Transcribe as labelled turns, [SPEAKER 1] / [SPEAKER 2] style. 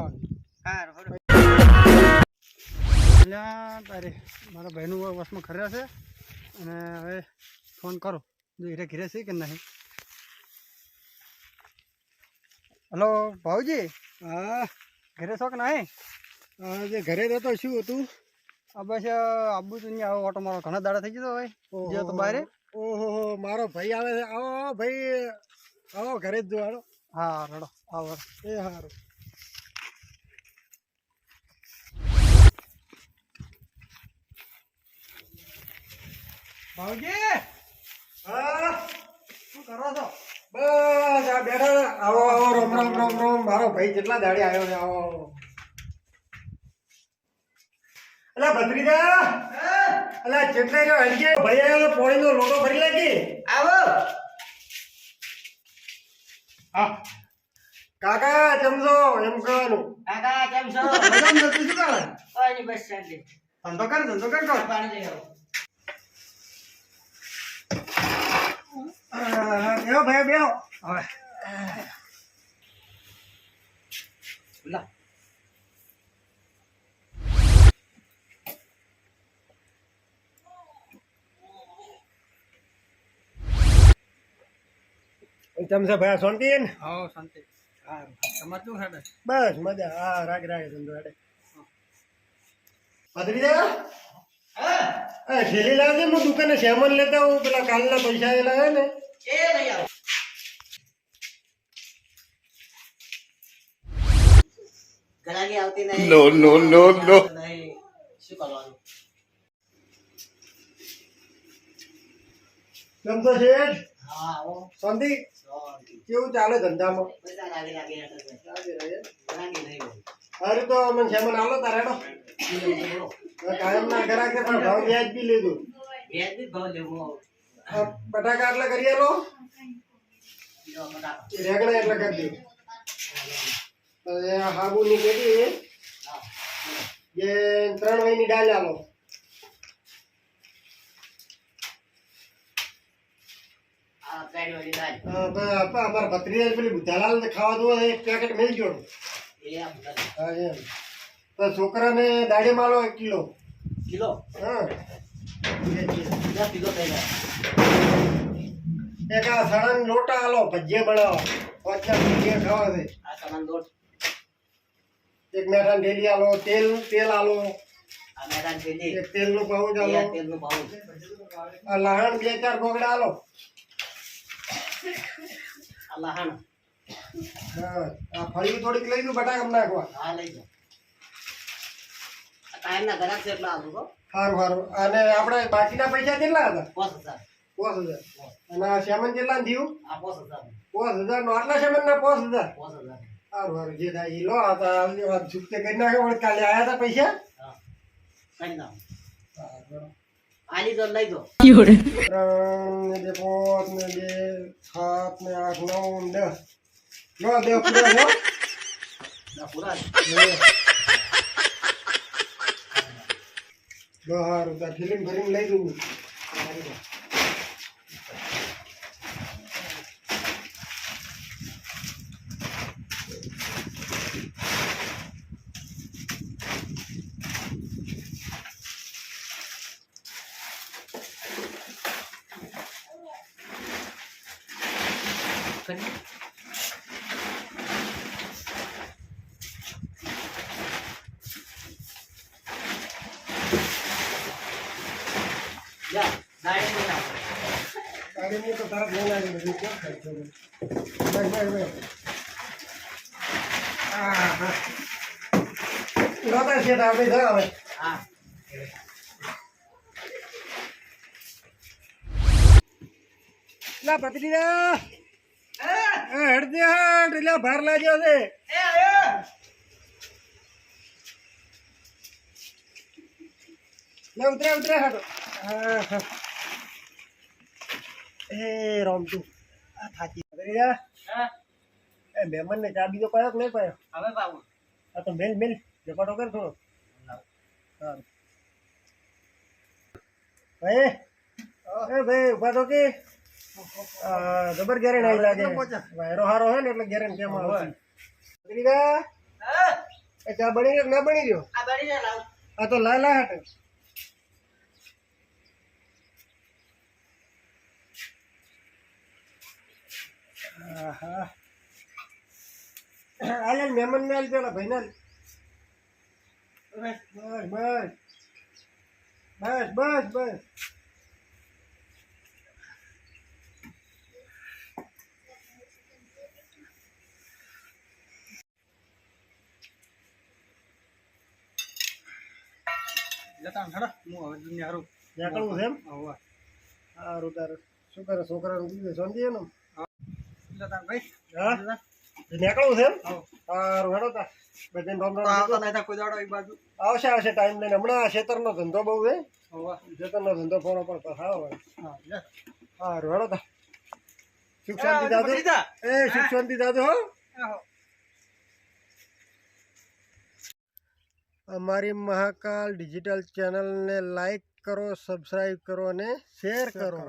[SPEAKER 1] હારું
[SPEAKER 2] તારે મારા ભાઈનું વસમાં ખરે છે અને હવે ફોન કરો. જો ઘીરે છે કે નહીં? હલો ભાઉજી? હા ઘરે છો કે નહીં?
[SPEAKER 3] હા જે ઘરે રહેતો શું હતું?
[SPEAKER 2] આ બસ આબુ તો આવો ઓટો મારો ઘણા દાડા થઈ ગયો હોય. જે તો બારે.
[SPEAKER 3] ઓહો મારો ભાઈ આવે છે. આવો ભાઈ. આવો ઘરે જ જો હાલો.
[SPEAKER 2] હા રડો. આવો
[SPEAKER 3] એ સારું
[SPEAKER 2] ભાઉજી
[SPEAKER 3] હા?
[SPEAKER 2] શું કરો છો?
[SPEAKER 3] બસ આ બેઠા આવો આવો રોમ રોમ રોમ રોમ. મારો ભાઈ કેટલા દાડે આવ્યો છે? આવો આવો. અલા ભત્રીજા? અલા જેટલે જો હડકે ભાઈ આવ્યો પોણીનો લોટો ભરી લાગી
[SPEAKER 1] આવો.
[SPEAKER 3] હા. કાકા ચમચો એમ કહેવાનું.
[SPEAKER 1] કાકા કેમ છો?
[SPEAKER 2] મજામાં નથી શું કરે
[SPEAKER 1] કોઈ નહીં બસ શાંતિ.
[SPEAKER 2] ધંધો કર ધંધો કર.
[SPEAKER 1] પાણી લઈ આવો
[SPEAKER 3] હા, બેહો ભાઈ બેહો.
[SPEAKER 2] હવે.
[SPEAKER 1] લા.
[SPEAKER 3] ચમચા ભાઈ શાંતિ ને?
[SPEAKER 2] આવો શાંતિ. સારું. તમારે શું હેડે?
[SPEAKER 3] બસ મજા. હા રાગ રાગ ધંધો હેડે. ભત્રીજા
[SPEAKER 1] હા.
[SPEAKER 3] આ ઠેલી લાવજે હું દુકાને સામાન લેતા હું પેલા કાલના પૈસા એ હે ને.
[SPEAKER 1] એ લઈ ઘરાકી આવતી નહીં.
[SPEAKER 4] નો નો નો
[SPEAKER 1] નો શું કરવાનું?
[SPEAKER 3] ચમચો શેઠ
[SPEAKER 1] હા આવો.
[SPEAKER 3] શાંતિ. કેવું ચાલે ધંધામાં?
[SPEAKER 1] બધા લાગી લાગી હેઠળ છે.
[SPEAKER 3] લાગે
[SPEAKER 1] નહીં હોય.
[SPEAKER 3] તો મને તારે
[SPEAKER 1] બોલો.
[SPEAKER 3] કાયમ ના પણ ભાવ વ્યાજ બી લીધું.
[SPEAKER 1] વ્યાજ બી ભાવ લેવો.
[SPEAKER 3] બટાકા એટલે કરી આલો? રેગણા એટલે કરી દો હવે આ હાબુની
[SPEAKER 1] હા.
[SPEAKER 3] જે ત્રણ મહિની ડાલ આલો
[SPEAKER 1] આ પેડ વાળી દાળ.
[SPEAKER 3] અ, પ- પ- અમારા ભત્રીજા પેલી બુધાલાલ ખાવા દો એક પેકેટ હા એમ તો છોકરાને દાડી માલો એક કિલો.
[SPEAKER 1] કિલો?
[SPEAKER 3] હા.
[SPEAKER 1] કિલો
[SPEAKER 3] એક આ સળંગ લોટા આલો ભજીયા બનાવો. ખાવા છે
[SPEAKER 1] આ સામાન લોટ
[SPEAKER 3] એક મેદાન ડેલી આલો તેલ તેલ આલો. તેલનું પાઉચ આલો. લહાણ બે ચાર આલો.
[SPEAKER 1] આ લહાણ.
[SPEAKER 3] હા આ ફળી થોડીક લઈ દઉં બટાકા નાખવા.
[SPEAKER 1] હા લઈ જાઓ. આ કાયમના ઘરાક છે એટલે આવું
[SPEAKER 3] સારું સારું અને આપણે બાકીના પૈસા કેટલા હતા?
[SPEAKER 1] પાંચ હજાર.
[SPEAKER 3] પાંચ હજાર. અને સામાન કેટલા થયું?
[SPEAKER 1] આ પાંચ હજાર
[SPEAKER 3] પાંચ હજાર નો આટલા સામાન ના પાંચ હજાર?
[SPEAKER 1] પાંચ હજાર
[SPEAKER 3] સારું જે થાય એ લો આ તો આવજો. આ છૂટકે કરી નાખે વળી કાલે આયા હતા પૈસા?
[SPEAKER 1] હા. કઈ ના
[SPEAKER 3] સારું.
[SPEAKER 1] આલી તો લઈ જાઓ
[SPEAKER 3] ત્રણ ને બે પાંચ ને બે સાત ને આઠ નવ ને દસ. લો દસ પૂરા લો.
[SPEAKER 1] પૂરા.
[SPEAKER 3] લો સારું તો ફિલ્મ ભરીને લઈ દઉં
[SPEAKER 1] કરી. જા દાડે લઈ આવો.
[SPEAKER 3] ગાડી મૂકો તરત લઈ લાવી બધું ક્યાં થાય છે બધું? ભાઈ ભાઈ ભાઈ હા હા લોટા છે તો આપણે જા હવે
[SPEAKER 1] હા
[SPEAKER 3] લા પત્રીજા હડ એટલે ભાર લાગ્યો છે. લે ઉતરે ઉતરે હડો હા હા. એ રોમતુ આ થાકી પત્રીજા એ મહેમાન ને ચાબી તો પાયો કે નહીં પાયો?
[SPEAKER 1] હવે
[SPEAKER 3] આ તો મેલ મેલ. ઝપાટો કર થોડો. ભાઈ. એ ભાઈ ઊભા તો કે. જબર ગેરેન આવી લાગે વાયરો હારો હે ને એટલે ગેરેન કેમ આવે
[SPEAKER 1] હા.
[SPEAKER 3] એ ચા બની ગયો ના બની ગયો?
[SPEAKER 1] આ બની જાય લાવ.
[SPEAKER 3] આ તો લા લા હટ. આહા. આ લે મહેમાન પેલા ભાઈ ના બસ બસ. બસ બસ બસ.
[SPEAKER 2] જતા આમ હું હવે દુનિયા
[SPEAKER 3] નીકળવું છે એમ?
[SPEAKER 2] હોવે
[SPEAKER 3] સારું તારું. શું કરે? એનું
[SPEAKER 2] જતા ભાઈ.
[SPEAKER 3] હા? નીકળવું છે એમ? સારું હેડો તા. બધાને રામ
[SPEAKER 2] તો આવતા નહીં કોઈ દાડો એક બાજુ.
[SPEAKER 3] આવશે આવશે ટાઈમ લઈને. હમણાં ખેતરનો ધંધો બહુ છે. ખેતરનો ધંધો ફોનો પણ સારો
[SPEAKER 2] હા
[SPEAKER 3] સારું હેડો તા. સુખ શાંતિ દાદુ એ સુખ શાંતિ દાદુ હો. અમારી મહાકાલ ડિજિટલ ચેનલને લાઈક કરો સબસ્ક્રાઈબ કરો અને શેર કરો.